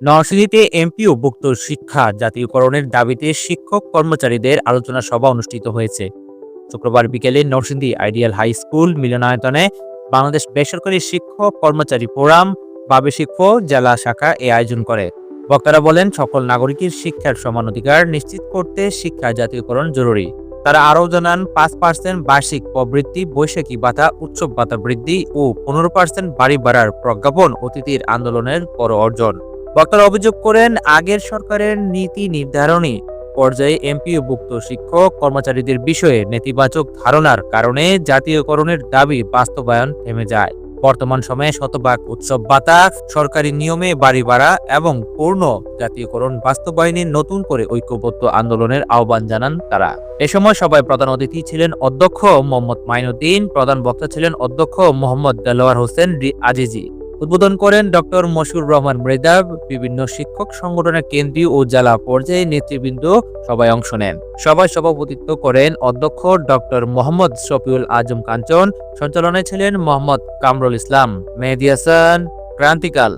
নরসিংদীতে এমপি ও ভুক্ত শিক্ষা জাতীয়করণের দাবিতে শিক্ষক কর্মচারীদের আলোচনা সভা অনুষ্ঠিত হয়েছে। শুক্রবার বিকেলে নরসিংদী আইডিয়াল হাই স্কুল মিলনায়তনে বাংলাদেশ বেসরকারি শিক্ষক কর্মচারী ফোরাম বাবে জেলা শাখা এ আয়োজন করে। বক্তারা বলেন, সকল নাগরিকের শিক্ষার সমান অধিকার নিশ্চিত করতে শিক্ষা জাতীয়করণ জরুরি। তারা আরও জানান, পাঁচ পার্সেন্ট বার্ষিক প্রবৃত্তি বৈশাখী ভাতা, উৎসব ভাতা বৃদ্ধি ও পনেরো পার্সেন্ট বাড়ি বাড়ার প্রজ্ঞাপন অতিথির আন্দোলনের বড় অর্জন। বক্তারা অভিযোগ করেন, আগের সরকারের নীতি নির্ধারণী পর্যায়ে এমপি ও ভুক্ত শিক্ষক কর্মচারীদের বিষয়ে নেতিবাচক ধারণার কারণে জাতীয়করণের দাবি বাস্তবায়ন থেমে যায়। বর্তমান সময়ে শতভাগ উৎসব ভাতা, সরকারি নিয়মে বাড়ি ভাড়া এবং পূর্ণ জাতীয়করণ বাস্তবায়নে নতুন করে ঐক্যবদ্ধ আন্দোলনের আহ্বান জানান তারা। এ সময় সবাই প্রধান অতিথি ছিলেন অধ্যক্ষ মোহাম্মদ মাইনুদ্দিন, প্রধান বক্তা ছিলেন অধ্যক্ষ মোহাম্মদ দেলোয়ার হোসেন আজিজি। উদ্বোধন করেন ডক্টর মশুর রহমান মৃদা বিভিন্ন শিক্ষক সংগঠনের কেন্দ্রীয় ও জেলা পর্যায়ে নেতৃবৃন্দ সবাই অংশ নেন। সভায় সভাপতিত্ব করেন অধ্যক্ষ ডক্টর মোহাম্মদ শফিউল আজম কাঞ্চন, সঞ্চালনায় ছিলেন মোহাম্মদ কামরুল ইসলাম। মেহেদি হাসান, ক্রান্তিকাল।